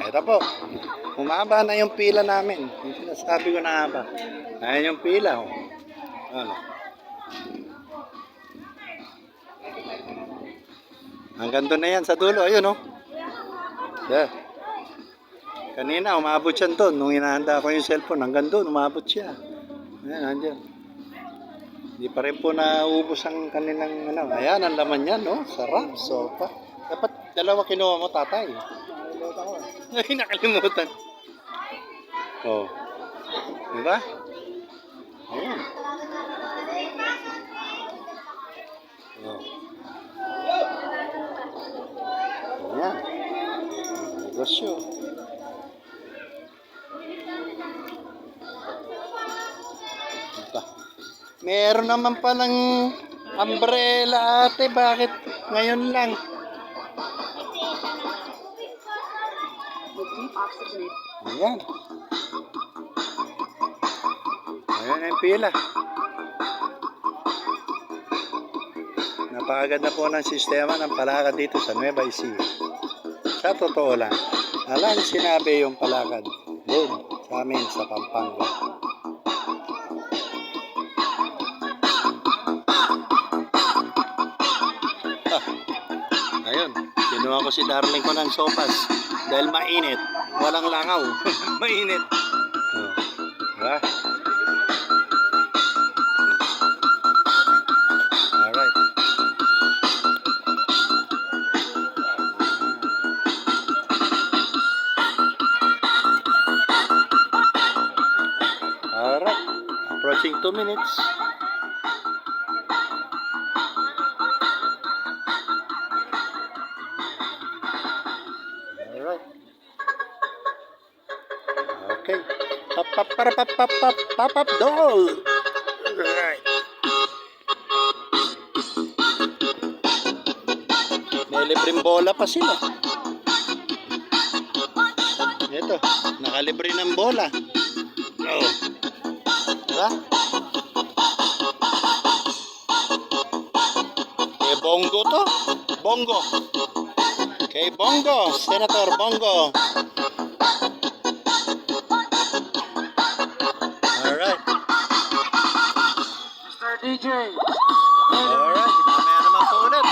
Eto po. Humaba na yung pila namin. Yung sinasabi ko na nga ba. Ayan yung pila. Oh. Ano? Hanggang doon na yan sa dulo. Ayun oh. Yeah. Kanina umabot siya doon. Nung inahanda ko yung cellphone, hanggang doon umabot siya. Ayan, andyan. Hindi pa rin po naubos ang kanilang ano. Ayan, ang laman yan, no? Sarap, sopa. Dapat dalawa kinuha mo, tatay. Ay, nakalimutan. Oh. Diba? Ayan. Oh. Ayan. Negosyo. Meron naman palang umbrella ate. Bakit ngayon lang? Ayan. Ayan ang pila. Napakaganda po ng sistema ng palakad dito sa Nueva Ecija. Sa totoo lang, alam sinabi yung palakad doon sa amin sa Pampanga. Ayun, kinuha ko si darling ko ng sopas dahil mainit. Walang langaw. mainit. Oh. Diba? Alright. Alright. Approaching 2 minutes. Okay. Pap pap para pap pap pap pap pap doll. Alright. May libreng bola pa sila. Ito, nakalibre ng bola. Oh. Diba? Eh, bongo to. Bongo. Kay Bongo, Senator Bongo. DJ. All right, my man and my phone it.